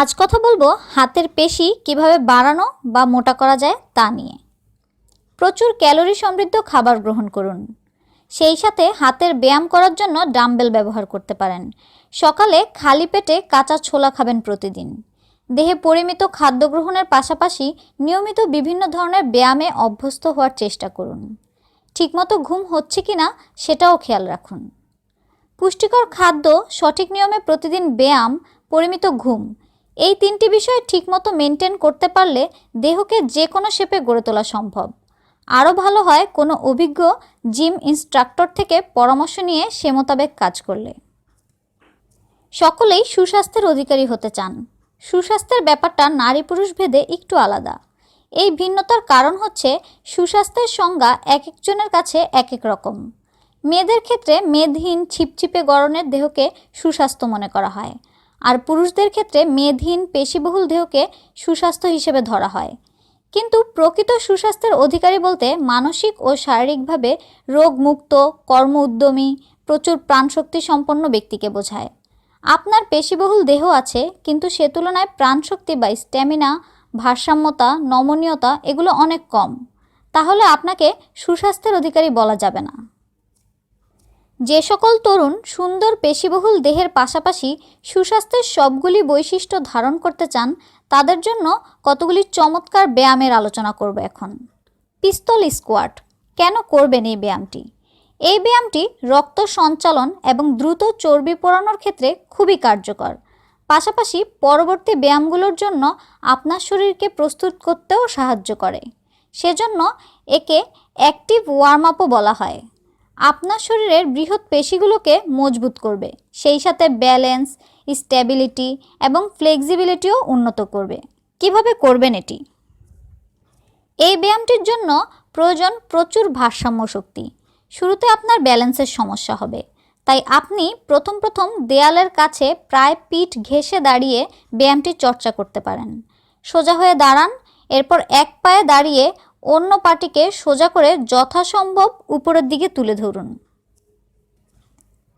আজ কথা বলব হাতের পেশি কীভাবে বাড়ানো বা মোটা করা যায় তা নিয়ে। প্রচুর ক্যালোরি সমৃদ্ধ খাবার গ্রহণ করুন। সেই সাথে হাতের ব্যায়াম করার জন্য ডাম্বেল ব্যবহার করতে পারেন। সকালে খালি পেটে কাঁচা ছোলা খাবেন প্রতিদিন। দেহে পরিমিত খাদ্য গ্রহণের পাশাপাশি নিয়মিত বিভিন্ন ধরনের ব্যায়ামে অভ্যস্ত হওয়ার চেষ্টা করুন। ঠিকমতো ঘুম হচ্ছে কি না সেটাও খেয়াল রাখুন। পুষ্টিকর খাদ্য সঠিক নিয়মে প্রতিদিন ব্যায়াম, পরিমিত ঘুম এই তিনটি বিষয় ঠিকমতো মেনটেন করতে পারলে দেহকে যে কোনো শেপে গড়ে তোলা সম্ভব। আরও ভালো হয় কোনো অভিজ্ঞ জিম ইনস্ট্রাক্টর থেকে পরামর্শ নিয়ে সে মোতাবেক কাজ করলে। সকলেই সুস্বাস্থ্যের অধিকারী হতে চান। সুস্বাস্থ্যের ব্যাপারটা নারী পুরুষ ভেদে একটু আলাদা। এই ভিন্নতার কারণ হচ্ছে সুস্বাস্থ্যের সংজ্ঞা এক একজনের কাছে এক এক রকম। মেয়েদের ক্ষেত্রে মেদহীন, ছিপছিপে গড়নের দেহকে সুস্বাস্থ্য মনে করা হয়। আর পুরুষদের ক্ষেত্রে মেদহীন পেশিবহুল দেহকে সুস্বাস্থ্য হিসেবে ধরা হয়। কিন্তু প্রকৃত সুস্বাস্থ্যের অধিকারী বলতে মানসিক ও শারীরিকভাবে রোগমুক্ত কর্ম উদ্যমী প্রচুর প্রাণশক্তি সম্পন্ন ব্যক্তিকে বোঝায়। আপনার পেশিবহুল দেহ আছে, কিন্তু সে তুলনায় প্রাণশক্তি বা স্ট্যামিনা, ভারসাম্যতা, নমনীয়তা এগুলো অনেক কম। তাহলে আপনাকে সুস্বাস্থ্যের অধিকারী বলা যাবে না। যে সকল তরুণ সুন্দর পেশিবহুল দেহের পাশাপাশি সুস্বাস্থ্যের সবগুলি বৈশিষ্ট্য ধারণ করতে চান, তাদের জন্য কতগুলি চমৎকার ব্যায়ামের আলোচনা করব এখন। Pistol squat. কেন করবেন এই ব্যায়ামটি? এই ব্যায়ামটি রক্ত সঞ্চালন এবং দ্রুত চর্বি পোড়ানোর ক্ষেত্রে খুবই কার্যকর। পাশাপাশি পরবর্তী ব্যায়ামগুলোর জন্য আপনার শরীরকে প্রস্তুত করতেও সাহায্য করে। সেজন্য একে অ্যাক্টিভ ওয়ার্ম আপও বলা হয়। আপনার শরীরের বৃহৎ পেশিগুলোকে মজবুত করবে, সেই সাথে ব্যালেন্স স্ট্যাবিলিটি এবং ফ্লেক্সিবিলিটিও উন্নত করবে। কীভাবে করবেন এটি? এই ব্যায়ামটির জন্য প্রয়োজন প্রচুর ভারসাম্য শক্তি। শুরুতে আপনার ব্যালেন্সের সমস্যা হবে। তাই আপনি প্রথম প্রথম দেয়ালের কাছে প্রায় পিঠ ঘেঁষে দাঁড়িয়ে ব্যায়ামটি চর্চা করতে পারেন। সোজা হয়ে দাঁড়ান, এরপর এক পায়ে দাঁড়িয়ে অন্য পাটিকে সোজা করে যথাসম্ভব উপরের দিকে তুলে ধরুন।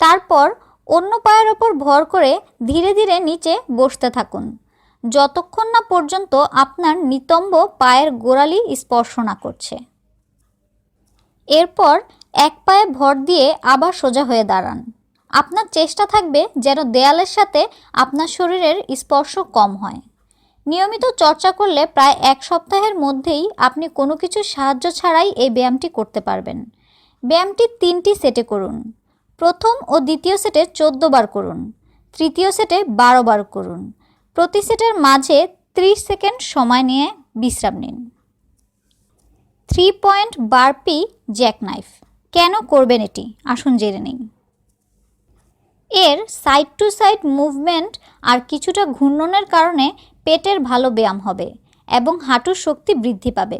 তারপর অন্য পায়ের ওপর ভর করে ধীরে ধীরে নিচে বসতে থাকুন। যতক্ষণ না পর্যন্ত আপনার নিতম্ব পায়ের গোড়ালি স্পর্শ না করছে। এরপর এক পায়ে ভর দিয়ে আবার সোজা হয়ে দাঁড়ান। আপনার চেষ্টা থাকবে যেন দেয়ালের সাথে আপনার শরীরের স্পর্শ কম হয়। নিয়মিত চর্চা করলে প্রায় এক সপ্তাহের মধ্যেই আপনি কোনো কিছু সাহায্য ছাড়াই এই ব্যায়ামটি করতে পারবেন। ব্যায়ামটি তিনটি সেটে করুন। প্রথম ও দ্বিতীয় সেটে চোদ্দ বার করুন। তৃতীয় সেটে বারো বার করুন। প্রতি সেটের মাঝে ত্রিশ সেকেন্ড সময় নিয়ে বিশ্রাম নিন। Three point burpee jack knife. কেন করবেন এটি? আসুন জেনে নিন এর সাইড টু সাইড মুভমেন্ট আর কিছুটা ঘূর্ণনের কারণে পেটের ভালো ব্যায়াম হবে এবং হাঁটুর শক্তি বৃদ্ধি পাবে।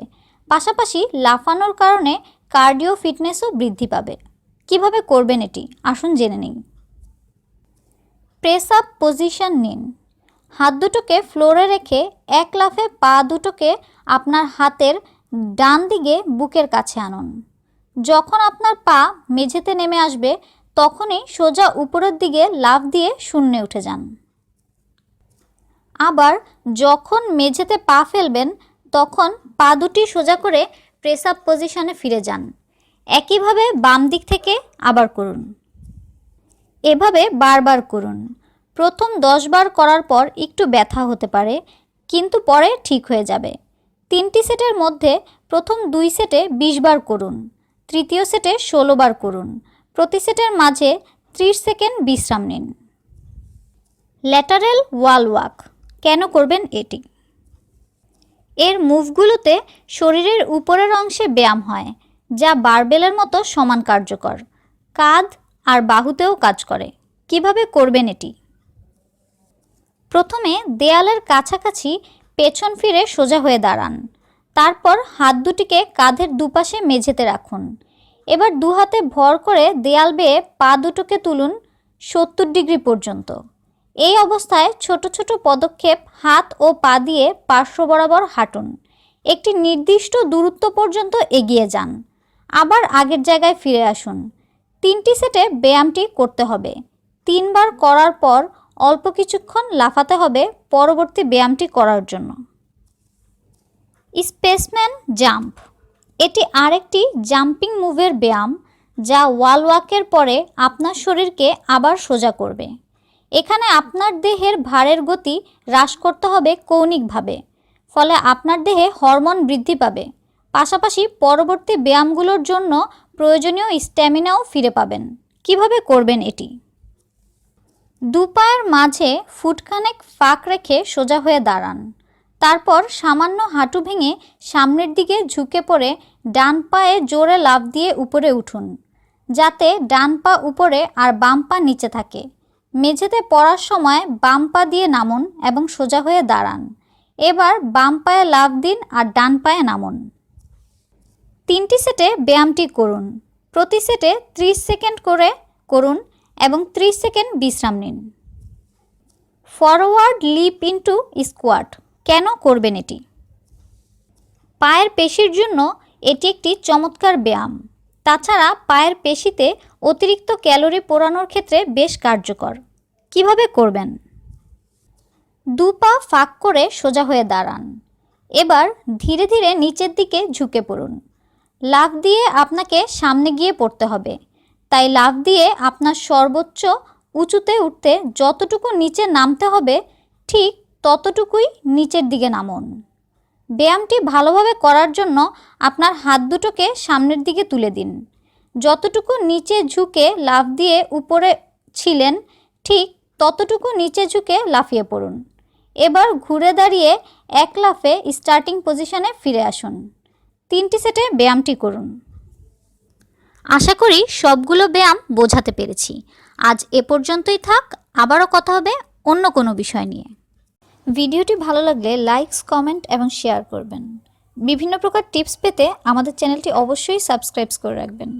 পাশাপাশি লাফানোর কারণে কার্ডিও ফিটনেসও বৃদ্ধি পাবে। কীভাবে করবেন এটি? আসুন জেনে নিন প্রেস আপ পজিশন নিন। হাত দুটোকে ফ্লোরে রেখে এক লাফে পা দুটোকে আপনার হাতের ডান দিকে বুকের কাছে আনুন। যখন আপনার পা মেঝেতে নেমে আসবে, তখনই সোজা উপরের দিকে লাফ দিয়ে শূন্যে উঠে যান। আবার যখন মেঝেতে পা ফেলবেন, তখন পা দুটি সোজা করে প্রেস আপ পজিশনে ফিরে যান। একইভাবে বাম দিক থেকে আবার করুন। এভাবে বারবার করুন। প্রথম দশ বার করার পর একটু ব্যথা হতে পারে, কিন্তু পরে ঠিক হয়ে যাবে। তিনটি সেটের মধ্যে প্রথম দুই সেটে বিশ বার করুন। তৃতীয় সেটে ষোলো বার করুন। প্রতি সেটের মাঝে ত্রিশ সেকেন্ড বিশ্রাম নিন। ল্যাটারেল ওয়াল ওয়াক কেন করবেন এটি? এর মুভগুলোতে শরীরের উপরের অংশে ব্যায়াম হয়, যা বারবেলের মতো সমান কার্যকর। কাঁধ আর বাহুতেও কাজ করে। কীভাবে করবেন এটি? প্রথমে দেয়ালের কাছাকাছি পেছন ফিরে সোজা হয়ে দাঁড়ান। তারপর হাত দুটিকে কাঁধের দুপাশে মেঝেতে রাখুন। এবার দু হাতে ভর করে দেয়াল বেয়ে পা দুটোকে তুলুন সত্তর ডিগ্রি পর্যন্ত। এই অবস্থায় ছোট ছোট পদক্ষেপ হাত ও পা দিয়ে পার্শ্ব বরাবর হাঁটুন। একটি নির্দিষ্ট দূরত্ব পর্যন্ত এগিয়ে যান। আবার আগের জায়গায় ফিরে আসুন। তিনটি সেটে ব্যায়ামটি করতে হবে। তিনবার করার পর অল্প কিছুক্ষণ লাফাতে হবে পরবর্তী ব্যায়ামটি করার জন্য। Spaceman jump. এটি আরেকটি জাম্পিং মুভের ব্যায়াম যা ওয়াল ওয়াকের পরে আপনার শরীরকে আবার সোজা করবে। এখানে আপনার দেহের ভারের গতি হ্রাস করতে হবে কৌণিকভাবে, ফলে আপনার দেহে হরমোন বৃদ্ধি পাবে। পাশাপাশি পরবর্তী ব্যায়ামগুলোর জন্য প্রয়োজনীয় স্ট্যামিনাও ফিরে পাবেন। কীভাবে করবেন এটি? দু পায়ের মাঝে ফুটখানেক ফাঁক রেখে সোজা হয়ে দাঁড়ান। তারপর সামান্য হাঁটু ভেঙে সামনের দিকে ঝুঁকে পড়ে ডান পায়ে জোরে লাফ দিয়ে উপরে উঠুন, যাতে ডান পা উপরে আর বাম পা নিচে থাকে। মেঝেতে পড়ার সময় বাম পা দিয়ে নামুন এবং সোজা হয়ে দাঁড়ান। এবার বাম পায়ে লাফ দিন আর ডান পায়ে নামুন। তিনটি সেটে ব্যায়ামটি করুন। প্রতি সেটে 30 সেকেন্ড করে করুন এবং 30 সেকেন্ড বিশ্রাম নিন। Forward leap into squat. কেন করবেন এটি? পায়ের পেশির জন্য এটি একটি চমৎকার ব্যায়াম। তাছাড়া পায়ের পেশিতে অতিরিক্ত ক্যালোরি পোড়ানোর ক্ষেত্রে বেশ কার্যকর। কীভাবে করবেন? দু পা ফাঁক করে সোজা হয়ে দাঁড়ান। এবার ধীরে ধীরে নিচের দিকে ঝুঁকে পড়ুন। লাফ দিয়ে আপনাকে সামনে গিয়ে পড়তে হবে। তাই লাফ দিয়ে আপনার সর্বোচ্চ উঁচুতে উঠতে যতটুকু নিচে নামতে হবে, ঠিক ততটুকুই নিচের দিকে নামুন। ব্যায়ামটি ভালোভাবে করার জন্য আপনার হাত দুটোকে সামনের দিকে তুলে দিন। যতটুকু নিচে ঝুঁকে লাফ দিয়ে উপরে ছিলেন, ঠিক ততটুকু নিচে ঝুঁকে লাফিয়ে পড়ুন। এবার ঘুরে দাঁড়িয়ে এক লাফে স্টার্টিং পজিশনে ফিরে আসুন। তিনটি সেটে ব্যায়ামটি করুন। আশা করি সবগুলো ব্যায়াম বোঝাতে পেরেছি। আজ এ পর্যন্তই থাক, আবারও কথা হবে অন্য কোনো বিষয় নিয়ে। ভিডিওটি ভালো লাগলে লাইকস কমেন্ট এবং শেয়ার করবেন। বিভিন্ন প্রকার টিপস পেতে আমাদের চ্যানেলটি অবশ্যই সাবস্ক্রাইব করে রাখবেন।